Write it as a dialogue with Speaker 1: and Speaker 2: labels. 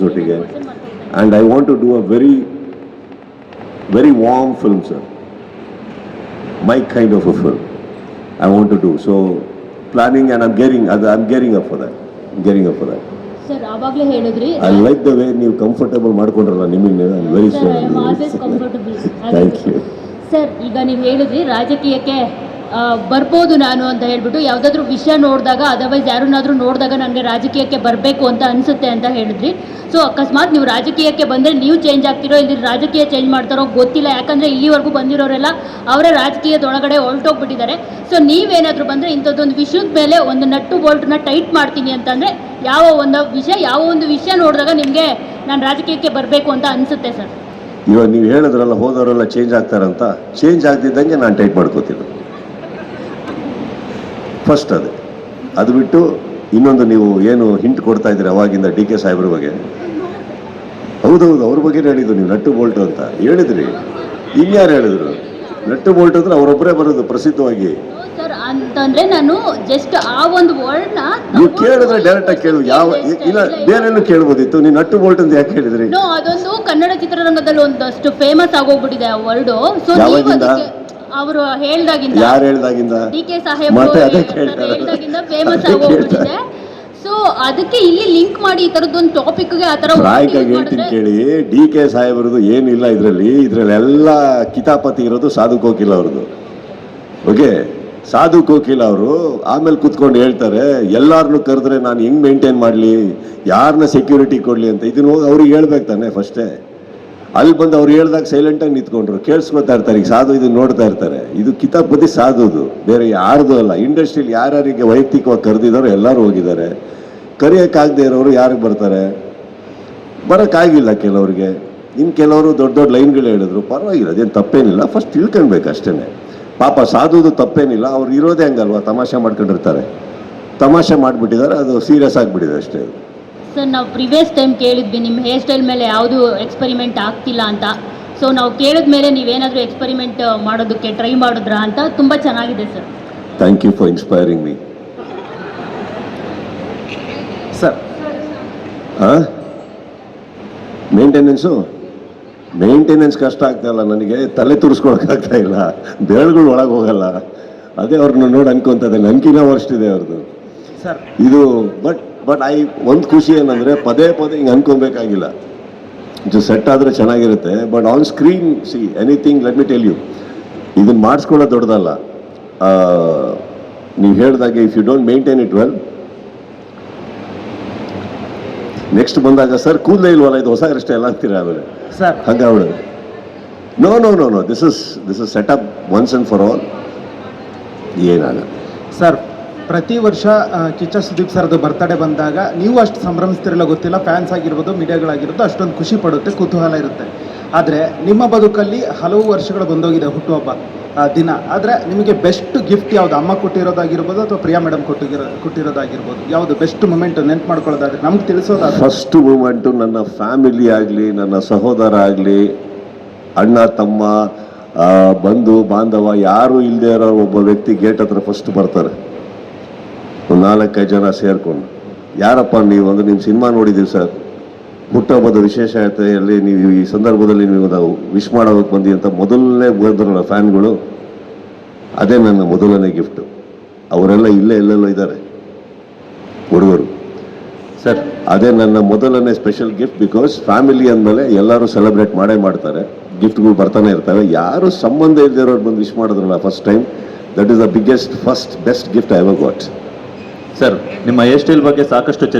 Speaker 1: Films ಒಟ್ಟಿಗೆ and I want to do a very very warm film sir my kind of a film I want to do so planning and I'm gearing ಅದು I'm gearing up for that gearing up for that
Speaker 2: sir ಆವಾಗಲೇ ಹೇಳಿದ್ರಿ.
Speaker 1: I like the way ನೀವು comfortable ಮಾಡ್ಕೊಂಡ್ರಲ್ಲ ನಿಮಗೆ very thank you
Speaker 2: sir ಈಗ ನೀವು ಹೇಳಿದ್ರಿ ರಾಜಕೀಯಕ್ಕೆ ಬರ್ಬೋದು ನಾನು ಅಂತ ಹೇಳಿಬಿಟ್ಟು ಯಾವುದಾದ್ರೂ ವಿಷಯ ನೋಡಿದಾಗ ಅದರ್ವೈಸ್ ಯಾರನ್ನಾದರೂ ನೋಡಿದಾಗ ನನಗೆ ರಾಜಕೀಯಕ್ಕೆ ಬರಬೇಕು ಅಂತ ಅನಿಸುತ್ತೆ ಅಂತ ಹೇಳಿದ್ರಿ. ಸೊ ಅಕಸ್ಮಾತ್ ನೀವು ರಾಜಕೀಯಕ್ಕೆ ಬಂದರೆ ನೀವು ಚೇಂಜ್ ಆಗ್ತಿರೋ, ಇಲ್ಲಿ ರಾಜಕೀಯ ಚೇಂಜ್ ಮಾಡ್ತಾರೋ ಗೊತ್ತಿಲ್ಲ. ಯಾಕಂದರೆ ಇಲ್ಲಿವರೆಗೂ ಬಂದಿರೋರೆಲ್ಲ ಅವರೇ ರಾಜಕೀಯದೊಳಗಡೆ ಹೊರಟೋಗ್ಬಿಟ್ಟಿದ್ದಾರೆ. ಸೊ ನೀವೇನಾದರೂ ಬಂದರೆ ಇಂಥದ್ದೊಂದು ವಿಷಯದ ಮೇಲೆ ಒಂದು ನಟ್ಟು ಬೋಲ್ಟ್ನ ಟೈಟ್ ಮಾಡ್ತೀನಿ ಅಂತಂದರೆ ಯಾವ ಒಂದು ವಿಷಯ, ಯಾವ ಒಂದು ವಿಷಯ ನೋಡಿದಾಗ ನಿಮಗೆ ನಾನು ರಾಜಕೀಯಕ್ಕೆ ಬರಬೇಕು ಅಂತ ಅನಿಸುತ್ತೆ ಸರ್.
Speaker 1: ಇವಾಗ ನೀವು ಹೇಳಿದ್ರಲ್ಲ, ಹೋದವರೆಲ್ಲ ಚೇಂಜ್ ಆಗ್ತಾರಂತ. ಚೇಂಜ್ ಆಗ್ತಿದ್ದಂಗೆ ನಾನು ಟೈಟ್ ಮಾಡ್ಕೋತೀನಿ. ಫಸ್ಟ್ ಅದು. ಅದು ಬಿಟ್ಟು ಇನ್ನೊಂದು ನೀವು ಏನು ಹಿಂಟ್ ಕೊಡ್ತಾ ಇದ್ದೀರಿ ಅವಾಗಿಂದ ಡಿ ಕೆ ಸಾಹೇಬ್ರ ಬಗ್ಗೆ? ಹೌದೌದು ಅವ್ರ ಬಗ್ಗೆ ಹೇಳಿದ್ದು ನೀವು ನಟ್ಟು ಬೋಲ್ಟು ಅಂತ. ಹೇಳಿದ್ರಿ. ಇನ್ಯಾರು ಹೇಳಿದ್ರು? ನಟ್ಟು ಬೋಲ್ಟ್ ಅಂದ್ರೆ ಅವರೊಬ್ಬರೇ ಬರೋದು ಪ್ರಸಿದ್ಧವಾಗಿ.
Speaker 2: ಅಂತಂದ್ರೆ ನಾನು ಜಸ್ಟ್ ಆ ಒಂದು ವರ್ಡ್ನ
Speaker 1: ನೀವು ಕೇಳಿದ್ರೆ ಡೈರೆಕ್ಟ್ ಆಗಿ ಕೇಳು. ಯಾವ ಇಲ್ಲ ಬೇರೆಲ್ಲೂ ಕೇಳ್ಬೋದಿತ್ತು? ನೀವು ನಟ್ಟು ಬೋಲ್ಟ್ ಅಂತ ಯಾಕೆ ಹೇಳಿದ್ರಿ?
Speaker 2: ಅದೊಂದು ಕನ್ನಡ ಚಿತ್ರರಂಗದಲ್ಲಿ ಒಂದಷ್ಟು ಫೇಮಸ್ ಆಗೋಗ್ಬಿಟ್ಟಿದೆ ಆ ವರ್ಡ್ ಸೊ ಅವರು ಹೇಳ್ದಾಗಿಂದ
Speaker 1: ಯಾರು ಹೇಳ್ದಾಗಿಂದ?
Speaker 2: ಡಿ ಕೆ ಸಾಹೇಬ್
Speaker 1: ಮತ್ತೆ ಅದೇ ಕೇಳ್ತಾರೆ
Speaker 2: ಹೇಳ್ದಾಗಿಂದ ಫೇಮಸ್
Speaker 1: ಅದೇ
Speaker 2: ಆಗೋಗ್ಬಿಟ್ಟಿದೆ ಸೊ ಅದಕ್ಕೆ ಇಲ್ಲಿ ಲಿಂಕ್ ಮಾಡಿ ಈ ತರದೊಂದು ಟಾಪಿಕ್ಗೆ ಆ ತರ
Speaker 1: ಹೇಳ್ತೀನಿ ಕೇಳಿ. ಡಿ ಕೆ ಸಾಹೇಬ್ರದ್ದು ಏನಿಲ್ಲ ಇದರಲ್ಲಿ. ಇದರಲ್ಲಿ ಎಲ್ಲ ಕಿತಾಪತಿ ಇರೋದು ಸಾಧು ಕೋಕಿಲ ಅವ್ರದ್ದು. ಓಕೆ? ಸಾಧು ಕೋಕಿಲ ಅವರು ಆಮೇಲೆ ಕುತ್ಕೊಂಡು ಹೇಳ್ತಾರೆ ಎಲ್ಲಾರನ್ನು ಕರೆದ್ರೆ ನಾನು ಹೆಂಗ್ ಮೇಂಟೈನ್ ಮಾಡಲಿ? ಯಾರನ್ನ ಸೆಕ್ಯೂರಿಟಿ ಕೊಡಲಿ? ಅಂತ. ಇದನ್ನ ಹೋಗಿ ಅವ್ರಿಗೆ ಹೇಳ್ಬೇಕು ತಾನೆ ಫಸ್ಟೇ ಅಲ್ಲಿ ಬಂದು ಅವ್ರು ಹೇಳ್ದಾಗ ಸೈಲೆಂಟಾಗಿ ನಿಂತ್ಕೊಂಡ್ರು. ಕೇಳಿಸ್ಕೊತಾ ಇರ್ತಾರೆ, ಈಗ ಸಾಧು ಇದು ನೋಡ್ತಾ ಇರ್ತಾರೆ. ಇದು ಕಿತಾಪತಿ ಸಾಧುದು. ಬೇರೆ ಯಾರ್ದು ಅಲ್ಲ. ಇಂಡಸ್ಟ್ರಿಯಲ್ಲಿ ಯಾರ್ಯಾರಿಗೆ ವೈಯಕ್ತಿಕವಾಗಿ ಕರೆದಿದ್ದಾರೋ ಎಲ್ಲರೂ ಹೋಗಿದ್ದಾರೆ. ಕರೆಯೋಕ್ಕಾಗದೇ ಇರೋರು ಯಾರಿಗೆ ಬರ್ತಾರೆ? ಬರೋಕ್ಕಾಗಿಲ್ಲ ಕೆಲವ್ರಿಗೆ. ಇನ್ನು ಕೆಲವರು ದೊಡ್ಡ ದೊಡ್ಡ ಲೈನ್ಗಳು ಹೇಳಿದ್ರು. ಪರವಾಗಿಲ್ಲ, ಅದೇನು ತಪ್ಪೇನಿಲ್ಲ. ಫಸ್ಟ್ ತಿಳ್ಕೊಳ್ಬೇಕು ಅಷ್ಟೇ ಪಾಪ ಸಾಧುದು ತಪ್ಪೇನಿಲ್ಲ. ಅವ್ರು ಇರೋದೇ ಹಂಗಲ್ವಾ? ತಮಾಷೆ ಮಾಡ್ಕೊಂಡಿರ್ತಾರೆ. ತಮಾಷೆ ಮಾಡಿಬಿಟ್ಟಿದ್ದಾರೆ. ಅದು ಸೀರಿಯಸ್ ಆಗಿಬಿಟ್ಟಿದೆ ಅಷ್ಟೇ.
Speaker 2: ಸರ್ ನಾವು ಪ್ರಿವಿಯಸ್ ಟೈಮ್ ಕೇಳಿದ್ವಿ ನಿಮ್ಮ ಹೇರ್ ಸ್ಟೈಲ್ ಮೇಲೆ ಯಾವುದು ಎಕ್ಸ್ಪೆರಿಮೆಂಟ್ ಆಗ್ತಿಲ್ಲ ಅಂತ. ಸೊ ನಾವು ಕೇಳಿದ ಮೇಲೆ ನೀವೇನಾದರೂ ಎಕ್ಸ್ಪೆರಿಮೆಂಟ್ ಮಾಡೋದಕ್ಕೆ ಟ್ರೈ ಮಾಡಿದ್ರಾ ಅಂತ ತುಂಬ ಚೆನ್ನಾಗಿದೆ sir
Speaker 1: thank you for inspiring me
Speaker 3: sir
Speaker 1: ಹಾಂ ಮೇಂಟೆನೆನ್ಸು ಮೇಂಟೆನೆನ್ಸ್ ಕಷ್ಟ ಆಗ್ತಾ ಇಲ್ಲ ನನಗೆ ತಲೆ ತುರಿಸ್ಕೊಳಕ್ಕಾಗ್ತಾ ಇಲ್ಲ ಬೆರಳುಗಳು ಒಳಗೆ ಹೋಗಲ್ಲ. ಅದೇ ಅವ್ರನ್ನ ನೋಡಿ ಅನ್ಕೊಂತದೆ ನಂಕಿನ ವರ್ಷ ಇದೆ ಅವ್ರದ್ದು
Speaker 3: ಸರ್
Speaker 1: ಇದು ಬಟ್ ಬಟ್ ಐ ಒಂದು ಖುಷಿ ಏನಂದರೆ ಪದೇ ಪದೇ ಹಿಂಗೆ ಅನ್ಕೊಬೇಕಾಗಿಲ್ಲ. ಇದು ಸೆಟ್ ಆದರೆ ಚೆನ್ನಾಗಿರುತ್ತೆ but on screen see anything let me tell you ಇದನ್ನು ಮಾಡಿಸ್ಕೊಳ್ಳೋದು ದೊಡ್ಡದಲ್ಲ. ನೀವು ಹೇಳಿದಾಗೆ if you don't maintain it well next ಬಂದಾಗ ಸರ್ ಕೂದಲೇ ಇಲ್ವಲ್ಲ ಇದು ಹೊಸ ಅಷ್ಟೇ ಎಲ್ಲ ಅಂತೀರ ಆಮೇಲೆ?
Speaker 3: Sir
Speaker 1: ಹಂಗಾವಳು no no no no this is this is set up once and for all ಏನಾಗಲ್ಲ.
Speaker 3: ಸರ್ ಪ್ರತಿ ವರ್ಷ ಕಿಚ್ಚ ಸುದೀಪ್ ಸರ್ದು ಬರ್ತಡೇ ಬಂದಾಗ ನೀವು ಅಷ್ಟು ಸಂಭ್ರಮಿಸ್ತಿರಲ್ಲ ಗೊತ್ತಿಲ್ಲ ಫ್ಯಾನ್ಸ್ ಆಗಿರ್ಬೋದು, ಮೀಡಿಯಾಗಳಾಗಿರ್ಬೋದು, ಅಷ್ಟೊಂದು ಖುಷಿ ಪಡುತ್ತೆ, ಕುತೂಹಲ ಇರುತ್ತೆ. ಆದರೆ ನಿಮ್ಮ ಬದುಕಲ್ಲಿ ಹಲವು ವರ್ಷಗಳು ಬಂದೋಗಿದೆ ಹುಟ್ಟುಹಬ್ಬ ದಿನ. ಆದರೆ ನಿಮಗೆ ಬೆಸ್ಟ್ ಗಿಫ್ಟ್ ಯಾವುದು? ಅಮ್ಮ ಕೊಟ್ಟಿರೋದಾಗಿರ್ಬೋದು ಅಥವಾ ಪ್ರಿಯಾ ಮೇಡಮ್ ಕೊಟ್ಟಿರೋ, ಕೊಟ್ಟಿರೋದಾಗಿರ್ಬೋದು? ಯಾವುದು ಬೆಸ್ಟ್ ಮೂಮೆಂಟ್ ನೆನ್ಪು ಮಾಡ್ಕೊಳ್ಳೋದಾದ್ರೆ ನಮ್ಗೆ ತಿಳಿಸೋದಾದ
Speaker 1: ಫಸ್ಟ್ ಮೂಮೆಂಟು ನನ್ನ ಫ್ಯಾಮಿಲಿ ಆಗಲಿ, ನನ್ನ ಸಹೋದರ ಆಗಲಿ, ಅಣ್ಣ, ತಮ್ಮ ಬಂಧು, ಬಾಂಧವ, ಯಾರು ಇಲ್ಲದೆ ಇರೋ ಒಬ್ಬ ವ್ಯಕ್ತಿ ಗೇಟ್ ಹತ್ರ ಫಸ್ಟ್ ಬರ್ತಾರೆ. ಒಂದು ನಾಲ್ಕೈದು ಜನ ಸೇರಿಕೊಂಡು. ಯಾರಪ್ಪ ನೀವು ಅಂದರೆ ನಿಮ್ಮ ಸಿನಿಮಾ ನೋಡಿದ್ದೀವಿ ಸರ್? ಹುಟ್ಟಹಬ್ಬದ ವಿಶೇಷತೆಯಲ್ಲಿ ನೀವು ಈ ಸಂದರ್ಭದಲ್ಲಿ ನೀವು ನಾವು ವಿಶ್ ಮಾಡೋದಕ್ಕೆ ಬಂದಿ ಅಂತ ಮೊದಲನೇ ಬಂದ್ರಲ್ಲ ಫ್ಯಾನ್ಗಳು. ಅದೇ ನನ್ನ ಮೊದಲನೇ ಗಿಫ್ಟು ಅವರೆಲ್ಲ ಇಲ್ಲೇ ಎಲ್ಲೆಲ್ಲೋ ಇದ್ದಾರೆ. ಹುಡುಗರು.
Speaker 4: ಸರ್
Speaker 1: ಅದೇ ನನ್ನ ಮೊದಲನೇ ಸ್ಪೆಷಲ್ ಗಿಫ್ಟ್ ಬಿಕಾಸ್ ಫ್ಯಾಮಿಲಿ ಅಂದಮೇಲೆ ಎಲ್ಲರೂ ಸೆಲೆಬ್ರೇಟ್ ಮಾಡೇ ಮಾಡ್ತಾರೆ. ಗಿಫ್ಟ್ಗಳು ಬರ್ತಾನೆ ಇರ್ತವೆ. ಯಾರು ಸಂಬಂಧ ಇಲ್ದಿರೋರು ಬಂದು ವಿಶ್ ಮಾಡಿದ್ರಲ್ಲ first time that is the biggest first best gift I ever got
Speaker 4: sir ನಿಮ್ಮ ಹೇರ್ ಸ್ಟೈಲ್ ಬಗ್ಗೆ ಸಾಕಷ್ಟು ಚರ್ಚೆ